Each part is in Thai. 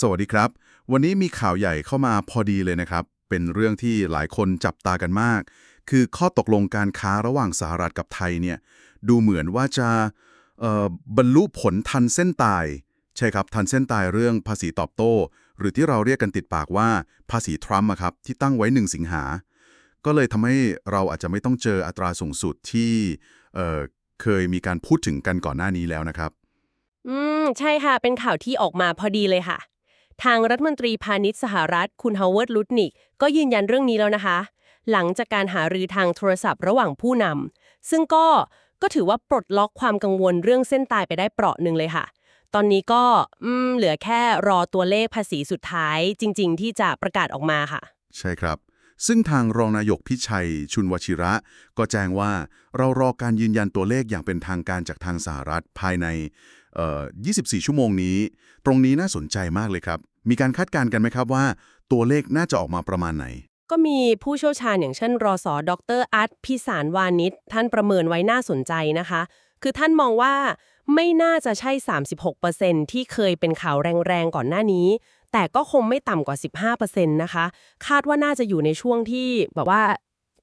สวัสดีครับ วันนี้มีข่าวใหญ่เข้ามาพอดีเลยนะครับ เป็นเรื่องที่หลายคนจับตากันมาก คือข้อตกลงการค้าระหว่างสหรัฐกับไทยเนี่ย ดูเหมือนว่าจะบรรลุผลทันเส้นตาย ใช่ครับ ทันเส้นตายเรื่องภาษีตอบโต้ หรือที่เราเรียกกันติดปากว่าภาษีทรัมป์อะครับ ที่ตั้งไว้1สิงหา ก็เลยทำให้เราอาจจะไม่ต้องเจออัตราสูงสุดที่เเคยมีการพูดถึงกันก่อนหน้านี้แล้วนะครับ อืม ใช่ค่ะ เป็นข่าวที่ออกมาพอดีเลยค่ะ ทางรัฐมนตรีพาณิชย์สหรัฐ คุณฮาวเวิร์ดลุตนิก ก็ยืนยันเรื่องนี้แล้วนะคะ หลังจากการหารือทางโทรศัพท์ระหว่างผู้นำซึ่งก็ก็ถือว่าปลดล็อกความกังวลเรื่องเส้นตายไปได้เปราะหนึ่งเลยค่ะ ตอนนี้ก็อืมเหลือแค่รอตัวเลขภาษีสุดท้ายจริง ๆ ที่จะประกาศออกมาค่ะ ใช่ครับ ซึ่งทางรองนายกพิชัย ชุนวชิระ ก็แจ้งว่าเรารอการยืนยันตัวเลขอย่างเป็นทางการจากทางสหรัฐภายใน 24 ชั่วโมงนี้ ตรงนี้น่าสนใจมากเลยครับ มีการคาดการณ์กันไหมครับว่า ตัวเลขน่าจะออกมาประมาณไหน ก็มีผู้เชี่ยวชาญอย่างเช่น รอสอดรอาร์ตพิสารวานิชท่านประเมินไว้น่าสนใจนะคะ คือท่านมองว่าไม่น่าจะใช่ 36%ที่เคยเป็นข่าวแรงๆก่อนหน้านี้ แต่ก็คงไม่ต่ำกว่า 15%นะคะ คาดว่าน่าจะอยู่ในช่วงที่แบบว่า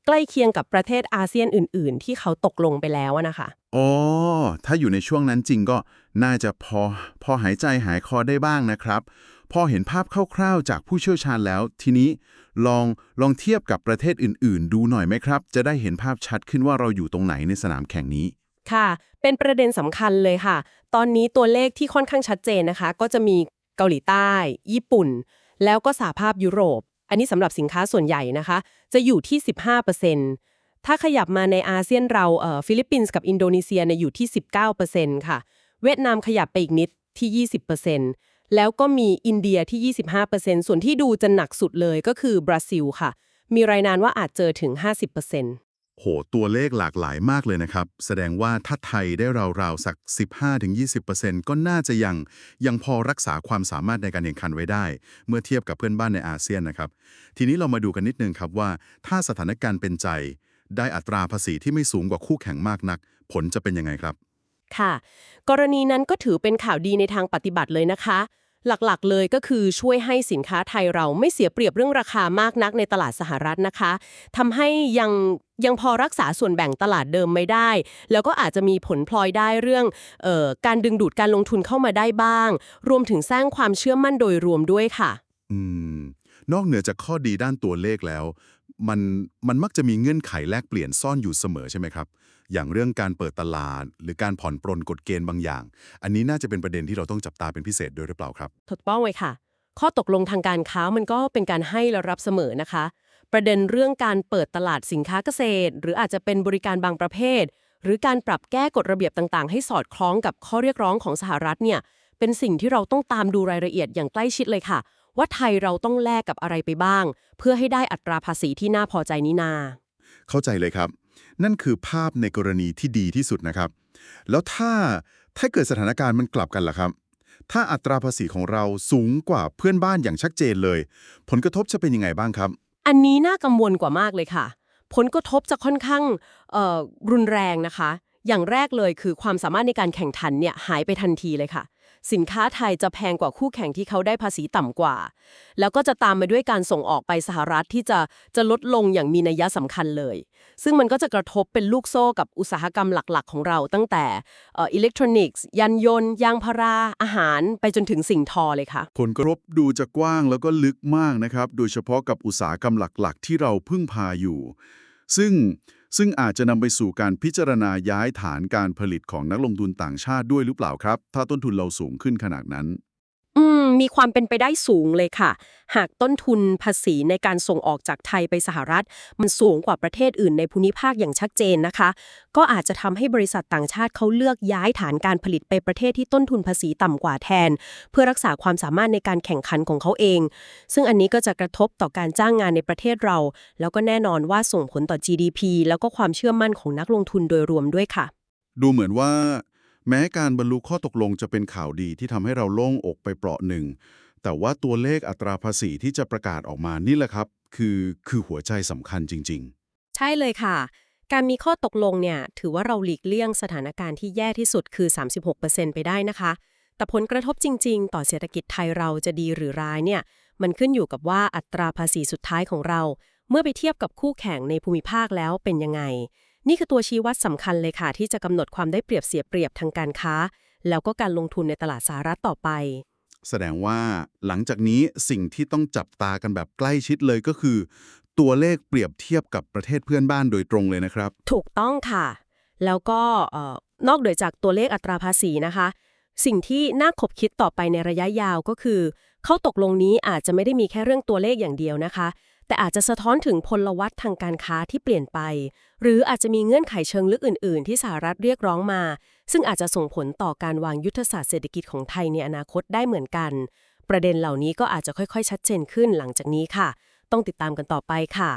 ใกล้เคียงกับประเทศอาเซียนอื่น ๆ ที่เขาตกลงไปแล้วอะนะคะอ๋อถ้าอยู่ในช่วงนั้นจริงก็น่าจะพอพอหายใจหายคอได้บ้างนะครับ พอเห็นภาพคร่าวๆจากผู้เชี่ยวชาญแล้ว ทีนี้ลองลองเทียบกับประเทศอื่น ๆ ดูหน่อยไหมครับ จะได้เห็นภาพชัดขึ้นว่าเราอยู่ตรงไหนในสนามแข่งนี้ ค่ะ เป็นประเด็นสำคัญเลยค่ะ ตอนนี้ตัวเลขที่ค่อนข้างชัดเจนนะคะ ก็จะมี เกาหลีใต้ ญี่ปุ่น แล้วก็สหภาพยุโรป อันนี้สำหรับสินค้าส่วนใหญ่นะคะ จะอยู่ที่ 15%ถ้าขยับมาในอาเซียนเราเอ่อฟิลิปปินส์กับอินโดนีเซียเนี่ยอยู่ที่ 19%ค่ะ เวียดนามขยับไปอีกนิดที่ 20%แล้วก็มีอินเดียที่ 25%ส่วนที่ดูจะหนักสุดเลยก็คือบราซิลค่ะ มีรายงานว่าอาจเจอถึง 50% โหตัวเลขหลากหลายมากเลยนะครับ แสดงว่าถ้าไทยได้ราวๆ สัก 15-20%ก็น่าจะยังยังพอรักษาความสามารถในการแข่งขันไว้ได้ เมื่อเทียบกับเพื่อนบ้านในอาเซียนนะครับ ทีนี้เรามาดูกันนิดนึงครับว่า ถ้าสถานการณ์เป็นใจ ได้อัตราภาษีที่ไม่สูงกว่าคู่แข่งมากนัก ผลจะเป็นยังไงครับ ค่ะ กรณีนั้นก็ถือเป็นข่าวดีในทางปฏิบัติเลยนะคะ หลักๆ เลยก็คือช่วยให้สินค้าไทยเราไม่เสียเปรียบเรื่องราคามากนักในตลาดสหรัฐนะคะทำให้ยังยังพอรักษาส่วนแบ่งตลาดเดิมไม่ได้ แล้วก็อาจจะมีผลพลอยได้เรื่องออการดึงดูดการลงทุนเข้ามาได้บ้าง รวมถึงสร้างความเชื่อมั่นโดยรวมด้วยค่ะ อืมนอกเหนือจากข้อดีด้านตัวเลขแล้ว มันมันมักจะมีเงื่อนไขแลกเปลี่ยนซ่อนอยู่เสมอใช่ไหมครับ อย่างเรื่องการเปิดตลาด หรือการผ่อนปรนกฎเกณฑ์บางอย่าง อันนี้น่าจะเป็นประเด็นที่เราต้องจับตาเป็นพิเศษด้วยหรือเปล่าครับถูกต้องเลยค่ะ ข้อตกลงทางการค้ามันก็เป็นการให้และรับเสมอนะคะ ประเด็นเรื่องการเปิดตลาดสินค้าเกษตร หรืออาจจะเป็นบริการบางประเภท หรือการปรับแก้กฎระเบียบต่างๆ ให้สอดคล้องกับข้อเรียกร้องของสหรัฐเนี่ยเป็นสิ่งที่เราต้องตามดูรายละเอียดอย่างใกล้ชิดเลยค่ะ ว่าไทยเราต้องแลกกับอะไรไปบ้าง เพื่อให้ได้อัตราภาษีที่น่าพอใจนี้นา เข้าใจเลยครับ นั่นคือภาพในกรณีที่ดีที่สุดนะครับ แล้วถ้าถ้าเกิดสถานการณ์มันกลับกันล่ะครับ ถ้าอัตราภาษีของเราสูงกว่าเพื่อนบ้านอย่างชัดเจนเลย ผลกระทบจะเป็นยังไงบ้างครับ อันนี้น่ากังวลกว่ามากเลยค่ะ ผลกระทบจะค่อนข้างเอ่อรุนแรงนะคะ อย่างแรกเลยคือความสามารถในการแข่งขันเนี่ยหายไปทันทีเลยค่ะ สินค้าไทยจะแพงกว่าคู่แข่งที่เขาได้ภาษีต่ำกว่า แล้วก็จะตามมาด้วยการส่งออกไปสหรัฐที่จะจะลดลงอย่างมีนัยสำคัญเลย ซึ่งมันก็จะกระทบเป็นลูกโซ่กับอุตสาหกรรมหลักๆ ของเราตั้งแต่อิเล็กทรอนิกส์ยานยนต์ยางพาราอาหารไปจนถึงสิ่งทอเลยค่ะ ผลกระทบดูจะกว้างแล้วก็ลึกมากนะครับ โดยเฉพาะกับอุตสาหกรรมหลักๆ ที่เราพึ่งพาอยู่ ซึ่ง ซึ่งอาจจะนำไปสู่การพิจารณาย้ายฐานการผลิตของนักลงทุนต่างชาติด้วยหรือเปล่าครับ ถ้าต้นทุนเราสูงขึ้นขนาดนั้น มีความเป็นไปได้สูงเลยค่ะ หากต้นทุนภาษีในการส่งออกจากไทยไปสหรัฐ มันสูงกว่าประเทศอื่นในภูมิภาคอย่างชัดเจนนะคะ ก็อาจจะทำให้บริษัทต่างชาติเขาเลือกย้ายฐานการผลิตไปประเทศที่ต้นทุนภาษีต่ำกว่าแทน เพื่อรักษาความสามารถในการแข่งขันของเขาเอง ซึ่งอันนี้ก็จะกระทบต่อการจ้างงานในประเทศเรา แล้วก็แน่นอนว่าส่งผลต่อ GDP แล้วก็ความเชื่อมั่นของนักลงทุนโดยรวมด้วยค่ะ ดูเหมือนว่า แม้การบรรลุข้อตกลงจะเป็นข่าวดีที่ทำให้เราโล่งอกไปเปราะหนึ่ง แต่ว่าตัวเลขอัตราภาษีที่จะประกาศออกมานี่แหละครับ คือคือหัวใจสำคัญจริง ๆ ใช่เลยค่ะ การมีข้อตกลงเนี่ยถือว่าเราหลีกเลี่ยงสถานการณ์ที่แย่ที่สุดคือ 36%ไปได้นะคะ แต่ผลกระทบจริง ๆ ต่อเศรษฐกิจไทยเราจะดีหรือร้ายเนี่ยมันขึ้นอยู่กับว่าอัตราภาษีสุดท้ายของเรา เมื่อไปเทียบกับคู่แข่งในภูมิภาคแล้วเป็นยังไง นี่คือตัวชี้วัดสำคัญเลยค่ะ ที่จะกำหนดความได้เปรียบเสียเปรียบทางการค้า แล้วก็การลงทุนในตลาดสหรัฐต่อไป แสดงว่าหลังจากนี้สิ่งที่ต้องจับตากันแบบใกล้ชิดเลยก็คือ ตัวเลขเปรียบเทียบกับประเทศเพื่อนบ้านโดยตรงเลยนะครับ ถูกต้องค่ะ แล้วก็เอ่อนอกเหนือจากตัวเลขอัตราภาษีนะคะ สิ่งที่น่าขบคิดต่อไปในระยะยาวก็คือ เข้าตกลงนี้อาจจะไม่ได้มีแค่เรื่องตัวเลขอย่างเดียวนะคะ แต่อาจจะสะท้อนถึงพลวัตทางการค้าที่เปลี่ยนไป หรืออาจจะมีเงื่อนไขเชิงลึกอื่น ๆ ที่สหรัฐเรียกร้องมา ซึ่งอาจจะส่งผลต่อการวางยุทธศาสตร์เศรษฐกิจของไทยในอนาคตได้เหมือนกัน ประเด็นเหล่านี้ก็อาจจะค่อย ๆ ชัดเจนขึ้นหลังจากนี้ค่ะ ต้องติดตามกันต่อไปค่ะ